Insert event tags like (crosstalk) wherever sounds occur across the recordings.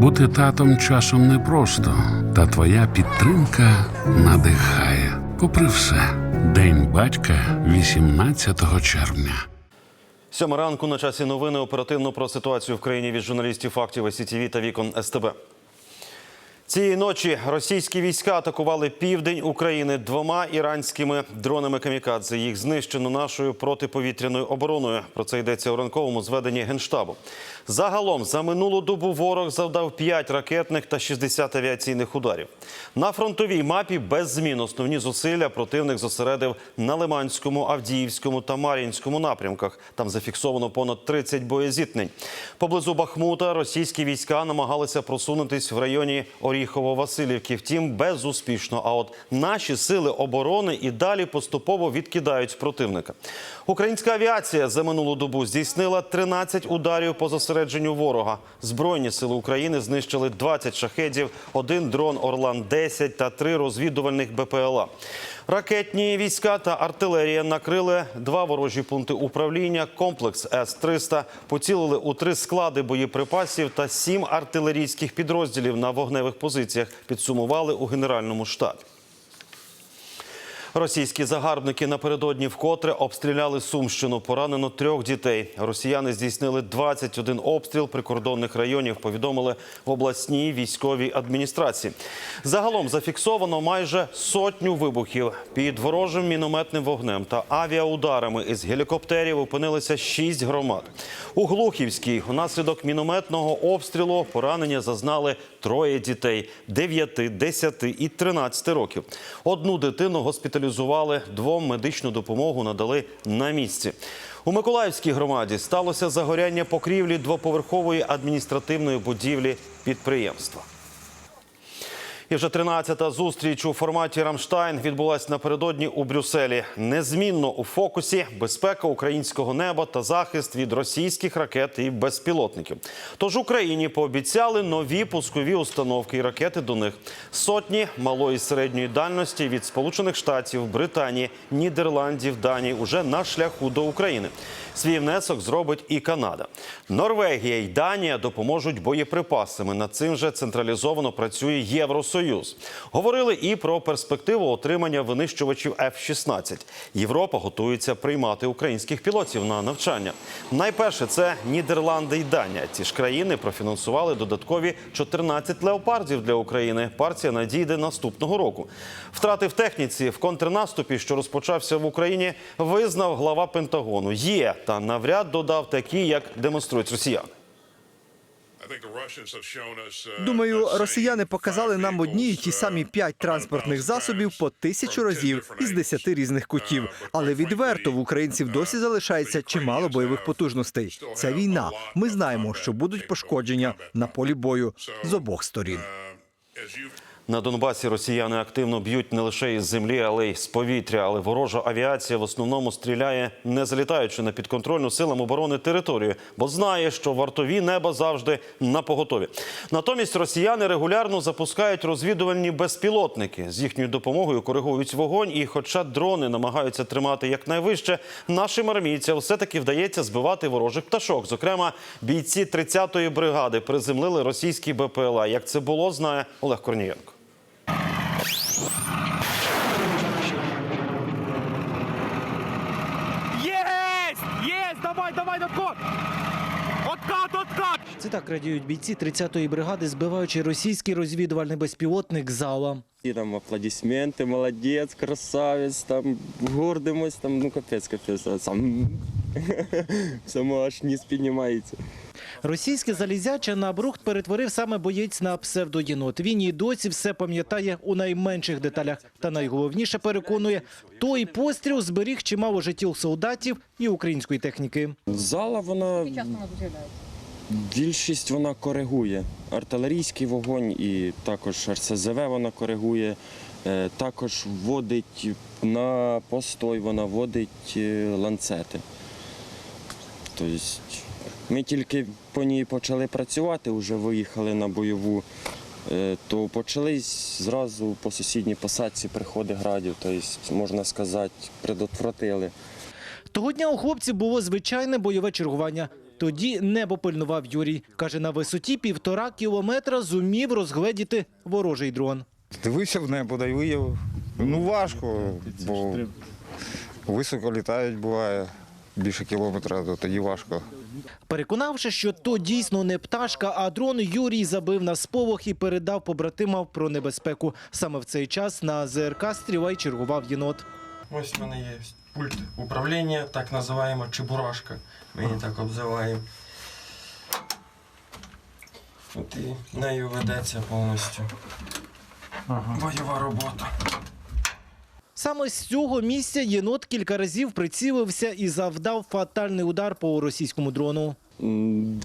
Бути татом часом непросто, та твоя підтримка надихає. Попри все, День батька 18 червня. Сьома ранку на часі новини оперативно про ситуацію в країні від журналістів фактів СІТІВІ та вікон СТБ. Цієї ночі російські війська атакували південь України двома іранськими дронами камікадзе. Їх знищено нашою протиповітряною обороною. Про це йдеться у ранковому зведенні генштабу. Загалом за минулу добу ворог завдав 5 ракетних та 60 авіаційних ударів. На фронтовій мапі без змін основні зусилля противник зосередив на Лиманському, Авдіївському та Мар'їнському напрямках. Там зафіксовано понад 30 боєзіткнень. Поблизу Бахмута російські війська намагалися просунутись в районі Оріхово-Василівки. Втім, безуспішно. А от наші сили оборони і далі поступово відкидають противника. Українська авіація за минулу добу здійснила 13 ударів по зосередженню ворога. Збройні сили України знищили 20 шахедів, один дрон Орлан-10 та три розвідувальних БПЛА. Ракетні війська та артилерія накрили два ворожі пункти управління, комплекс С-300, поцілили у три склади боєприпасів та сім артилерійських підрозділів на вогневих позиціях, підсумували у Генеральному штабі. Російські загарбники напередодні вкотре обстріляли Сумщину. Поранено трьох дітей. Росіяни здійснили 21 обстріл прикордонних районів. Повідомили в обласній військовій адміністрації. Загалом зафіксовано майже сотню вибухів. Під ворожим мінометним вогнем та авіаударами із гелікоптерів опинилися шість громад. У Глухівській унаслідок мінометного обстрілу поранення зазнали троє дітей 9, 10 і 13 років. Одну дитину госпіталізували, двом медичну допомогу надали на місці. У Миколаївській громаді сталося загоряння покрівлі двоповерхової адміністративної будівлі підприємства. І вже 13-та зустріч у форматі Рамштайн відбулась напередодні у Брюсселі. Незмінно у фокусі безпека українського неба та захист від російських ракет і безпілотників. Тож Україні пообіцяли нові пускові установки і ракети до них. Сотні малої і середньої дальності від Сполучених Штатів, Британії, Нідерландів, Данії уже на шляху до України. Свій внесок зробить і Канада. Норвегія і Данія допоможуть боєприпасами. Над цим же централізовано працює Євросоюз. Говорили і про перспективу отримання винищувачів F-16. Європа готується приймати українських пілотів на навчання. Найперше це Нідерланди і Данія. Ці ж країни профінансували додаткові 14 леопардів для України. Партія надійде наступного року. Втрати в техніці в контрнаступі, що розпочався в Україні, визнав глава Пентагону. Є та навряд додав такі, як демонструють росіяни. Думаю, росіяни показали нам одні і ті самі п'ять транспортних засобів по тисячу разів із десяти різних кутів. Але відверто в українців досі залишається чимало бойових потужностей. Це війна. Ми знаємо, що будуть пошкодження на полі бою з обох сторін. На Донбасі росіяни активно б'ють не лише із землі, але й з повітря. Але ворожа авіація в основному стріляє, не залітаючи на підконтрольну силам оборони територію, бо знає, що вартові неба завжди на поготові. Натомість росіяни регулярно запускають розвідувальні безпілотники. З їхньою допомогою коригують вогонь. І, хоча дрони намагаються тримати якнайвище, нашим армійцям все таки вдається збивати ворожих пташок. Зокрема, бійці 30-ї бригади приземлили російські БПЛА. Як це було, знає Олег Корнієнко. Це так радіють бійці 30-ї бригади, збиваючи російський розвідувальний безпілотник зала. І там аплодисменти, молодець, красавець, там гордимось, там ну капець, капець, а сам (laughs) само аж ніс піднімається. Російське залізяче на брухт перетворив саме боєць на псевдоєнот. Він і досі все пам'ятає у найменших деталях. Та найголовніше переконує, той постріл зберіг чимало життів солдатів і української техніки. Зала вона більшість вона коригує. Артилерійський вогонь і також РСЗВ вона коригує. Е, Також вводить на постой, вона вводить е, ланцети. Тобто ми тільки по ній почали працювати, вже виїхали на бойову, е, то почали зразу по сусідній посадці приходи градів, тобто, можна сказати, предотвратили. Того дня у хлопців було звичайне бойове чергування. Тоді небо пильнував Юрій. Каже, на висоті півтора кілометра зумів розгледіти ворожий дрон. Дивився в небо, да й виявив. Ну важко, бо високо літають буває більше кілометра, то тоді важко. Переконавши, що то дійсно не пташка, а дрон, Юрій забив на сполох і передав побратимам про небезпеку. Саме в цей час на ЗРК стріла й чергував єнот. Ось в мене є пульт управління, так називаємо чебурашка. Ми її так обзиваємо. От і нею ведеться повністю бойова робота. Саме з цього місця єнот кілька разів прицілився і завдав фатальний удар по російському дрону.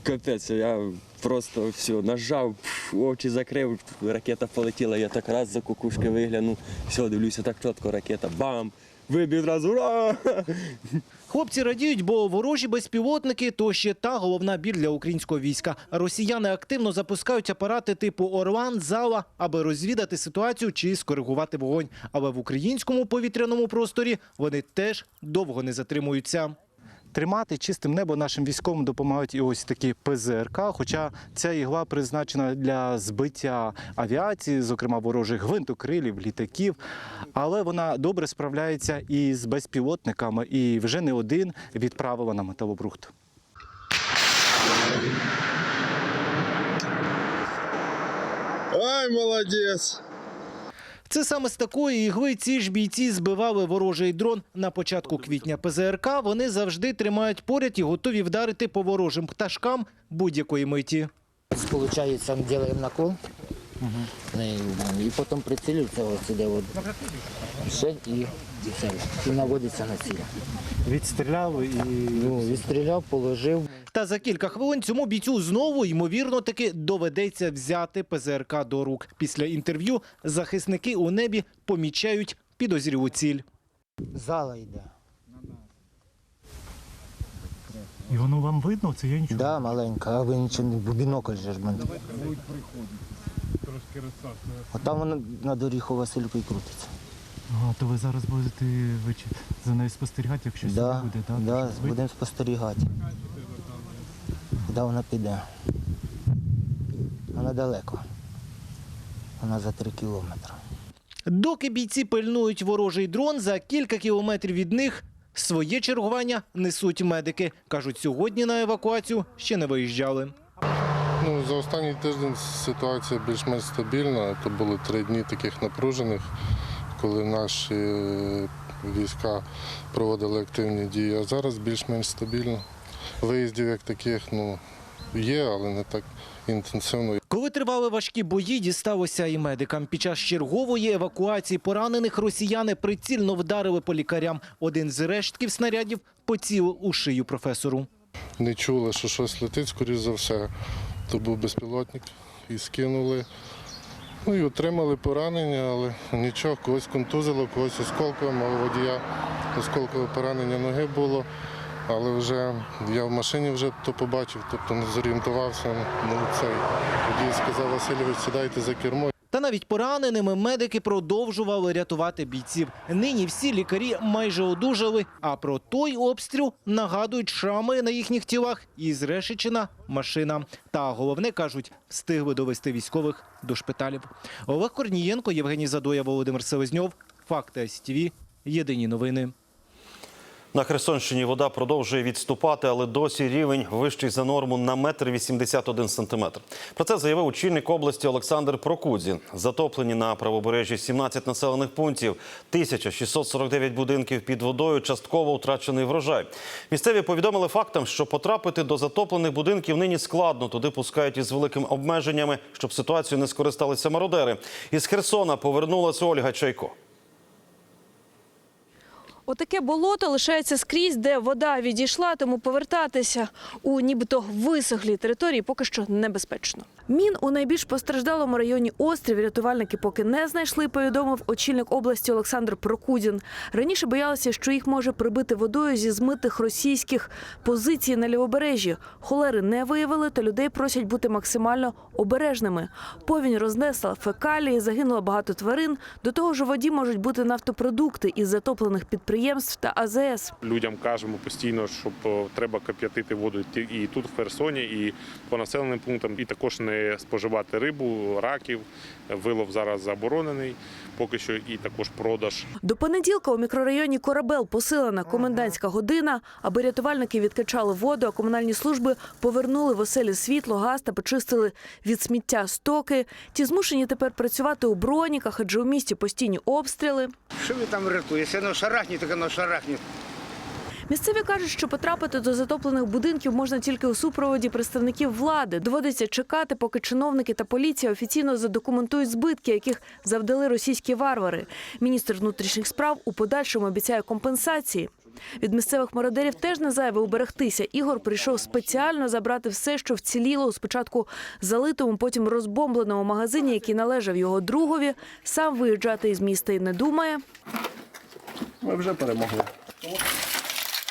Капець, я просто все нажав, очі закрив, ракета полетіла, я так раз за кукушки виглянув, все, дивлюся, так чітко ракета, бам! Вибіг одразу, ура! Хлопці радіють, бо ворожі безпілотники то ще та головна біль для українського війська. Росіяни активно запускають апарати типу Орлан, Зала, аби розвідати ситуацію чи скоригувати вогонь. Але в українському повітряному просторі вони теж довго не затримуються. Тримати чистим небо нашим військовим допомагають і ось такі ПЗРК. Хоча ця ігла призначена для збиття авіації, зокрема ворожих гвинтокрилів, літаків. Але вона добре справляється і з безпілотниками, і вже не один відправила на металобрухт. Ай, молодець! Це саме з такої ігли ці ж бійці збивали ворожий дрон на початку квітня. ПЗРК вони завжди тримають поряд і готові вдарити по ворожим пташкам будь-якої миті. Получается, робимо накол. Е, І потім прицілюється ось сюди от. Ще і, і все. І наводиться на ціль. Відстріляли і Ну, відстріляв, положив. Та за кілька хвилин цьому бійцю знову, ймовірно, таки доведеться взяти ПЗРК до рук. Після інтерв'ю захисники у небі помічають підозрілу ціль. Зала йде. І воно вам видно, це я нічого. Да, маленька, а ви нічого не бінокль же ж мене. Отам воно на доріху Васильку і крутиться. Ага, то ви зараз будете ви за нею спостерігати, якщо Да, сюди буде, так? да, ви- будемо спостерігати. Куди вона піде? Вона далеко. Вона за три кілометри. Доки бійці пильнують ворожий дрон, за кілька кілометрів від них своє чергування несуть медики. Кажуть, сьогодні на евакуацію ще не виїжджали. Ну, за останній тиждень ситуація більш-менш стабільна. То були три дні таких напружених, коли наші е, війська проводили активні дії. А зараз більш-менш стабільно. Виїздів як таких ну, є, але не так інтенсивно. Коли тривали важкі бої, дісталося і медикам. Під час чергової евакуації поранених росіяни прицільно вдарили по лікарям. Один з рештків снарядів поцілив у шию професору. Не чули, що щось летить, скоріш за все. То був безпілотник і скинули. Ну і отримали поранення, але нічого, когось контузило, когось осколковим, а водія осколкове поранення ноги було. Але вже я в машині вже то побачив, тобто не зорієнтувався. Ну, цей водій сказав Васильович, сідайте за кермо. Навіть пораненими медики продовжували рятувати бійців. Нині всі лікарі майже одужали, а про той обстріл нагадують шрами на їхніх тілах і зрешечена машина. Та головне кажуть, встигли довести військових до шпиталів. Олег Корнієнко, Євгеній Задоя, Володимир Селезньов. Факти СТВ. Єдині новини. На Херсонщині вода продовжує відступати, але досі рівень вищий за норму на метр 81 сантиметр. Про це заявив очільник області Олександр Прокудзін. Затоплені на правобережжі 17 населених пунктів, 1649 будинків під водою, частково втрачений врожай. Місцеві повідомили фактам, що потрапити до затоплених будинків нині складно. Туди пускають із великими обмеженнями, щоб ситуацію не скористалися мародери. Із Херсона повернулася Ольга Чайко. Отаке болото лишається скрізь, де вода відійшла, тому повертатися у нібито висохлій території поки що небезпечно. Мін у найбільш постраждалому районі острів рятувальники поки не знайшли, повідомив очільник області Олександр Прокудін. Раніше боялися, що їх може прибити водою зі змитих російських позицій на лівобережжі. Холери не виявили, та людей просять бути максимально обережними. Повінь рознесла фекалії, загинуло багато тварин. До того ж, у воді можуть бути нафтопродукти із затоплених підприємств. Підприємств та АЗС. Людям кажемо постійно, що о, треба кап'ятити воду і тут в Херсоні, і по населеним пунктам, і також не споживати рибу, раків. Вилов зараз заборонений, поки що і також продаж. До понеділка у мікрорайоні Корабел посилена комендантська година, аби рятувальники відкачали воду, а комунальні служби повернули в оселі світло, газ та почистили від сміття стоки. Ті змушені тепер працювати у броніках, адже у місті постійні обстріли. Що ви там рятуєте? Якщо воно шарахне, так воно шарахне. Місцеві кажуть, що потрапити до затоплених будинків можна тільки у супроводі представників влади. Доводиться чекати, поки чиновники та поліція офіційно задокументують збитки, яких завдали російські варвари. Міністр внутрішніх справ у подальшому обіцяє компенсації. Від місцевих мародерів теж не зайве уберегтися. Ігор прийшов спеціально забрати все, що вціліло у спочатку залитому, потім розбомбленому магазині, який належав його другові. Сам виїжджати із міста і не думає. Ми вже перемогли.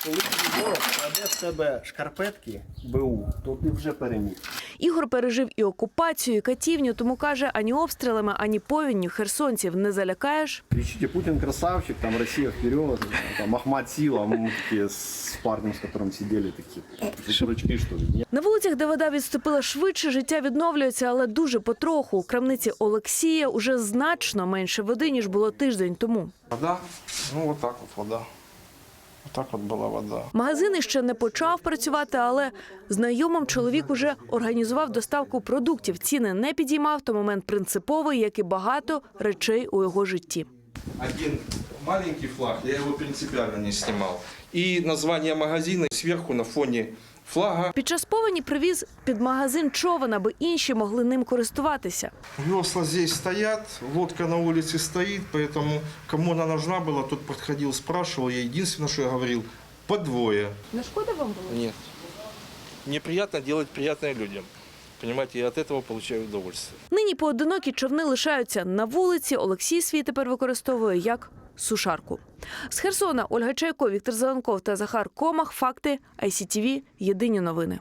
Коли тобі ворог кладе в себе шкарпетки БУ, то ти вже переміг. Ігор пережив і окупацію, і катівню, тому каже, ані обстрілами, ані повінню херсонців не залякаєш. Кричите, Путин красавчик, там Россия вперед, там Ахмат Сила, а мы такие с парнем, с которым сидели, такие, «Вы дурачки, что ли? Нет. На вулицях, де вода відступила швидше, життя відновлюється, але дуже потроху. У крамниці Олексія уже значно менше води, ніж було тиждень тому. Вода, ну вот так вот вода. Так от була вода. Магазин ще не почав працювати, але знайомим чоловік уже організував доставку продуктів. Ціни не підіймав, то момент принциповий, як і багато речей у його житті. Один маленький флаг, я його принципіально не знімав. І названня магазину сверху на фоне флага. Під час повені привіз під магазин човен, аби інші могли ним користуватися. Весла здесь стоят, лодка на улице стоит, поэтому кому она нужна была, тот подходил, спрашивал. Я единственное, что я говорил, по двое. Не шкода вам було? Нет. Мне приятно делать приятное людям. Понимаете, я от этого получаю удовольствие. Нині поодинокі човни лишаються на вулиці. Олексій свій тепер використовує як сушарку. З Херсона Ольга Чайко, Віктор Зеленков та Захар Комах. Факти ICTV. Єдині новини.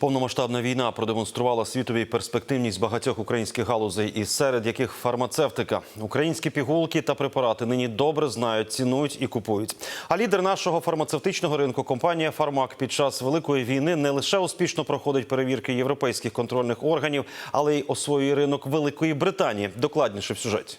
Повномасштабна війна продемонструвала світовій перспективність багатьох українських галузей, і серед яких фармацевтика. Українські пігулки та препарати нині добре знають, цінують і купують. А лідер нашого фармацевтичного ринку компанія Фармак під час великої війни не лише успішно проходить перевірки європейських контрольних органів, але й освоює ринок Великої Британії. Докладніше в сюжеті.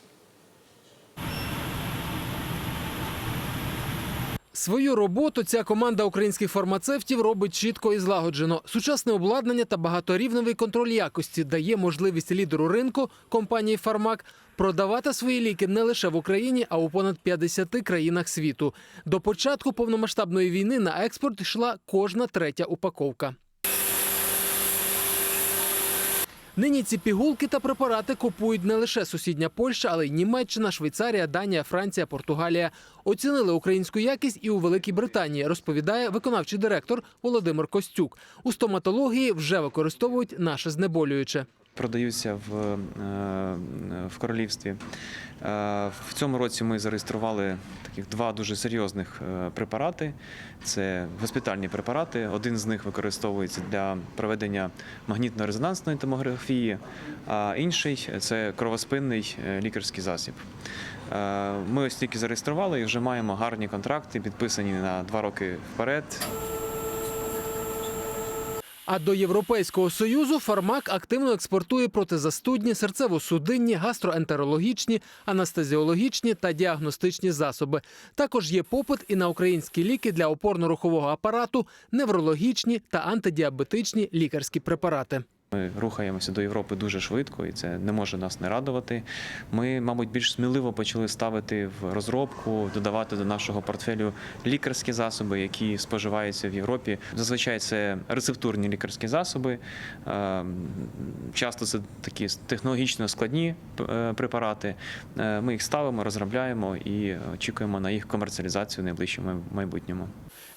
Свою роботу ця команда українських фармацевтів робить чітко і злагоджено. Сучасне обладнання та багаторівневий контроль якості дає можливість лідеру ринку компанії Фармак продавати свої ліки не лише в Україні, а у понад 50 країнах світу. До початку повномасштабної війни на експорт йшла кожна третя упаковка. Нині ці пігулки та препарати купують не лише сусідня Польща, але й Німеччина, Швейцарія, Данія, Франція, Португалія. Оцінили українську якість і у Великій Британії, розповідає виконавчий директор Володимир Костюк. У стоматології вже використовують наше знеболююче. Продаються в, е, в королівстві. Е, В цьому році ми зареєстрували таких два дуже серйозних е, препарати. Це госпітальні препарати. Один з них використовується для проведення магнітно-резонансної томографії, а інший це кровоспинний лікарський засіб. Ми ось тільки зареєстрували і вже маємо гарні контракти, підписані на два роки вперед. А до Європейського союзу фармак активно експортує протизастудні, серцево-судинні, гастроентерологічні, анестезіологічні та діагностичні засоби. Також є попит і на українські ліки для опорно-рухового апарату, неврологічні та антидіабетичні лікарські препарати. Ми рухаємося до Європи дуже швидко, і це не може нас не радувати. Ми, мабуть, більш сміливо почали ставити в розробку, додавати до нашого портфелю лікарські засоби, які споживаються в Європі. Зазвичай це рецептурні лікарські засоби. Е, Часто це такі технологічно складні е, препарати. Е, Ми їх ставимо, розробляємо і очікуємо на їх комерціалізацію в найближчому майбутньому.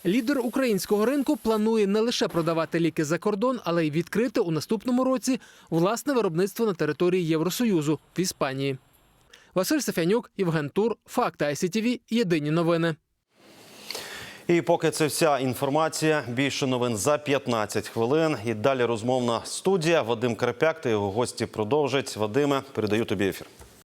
Лідер українського ринку планує не лише продавати ліки за кордон, але й відкрити у наступному році власне виробництво на території Євросоюзу в Іспанії. Василь Сафянюк, Євген Тур, Факти ICTV, Єдині новини. І поки це вся інформація, більше новин за 15 хвилин. І далі розмовна студія. Вадим Карпяк та його гості продовжать. Вадиме, передаю тобі ефір.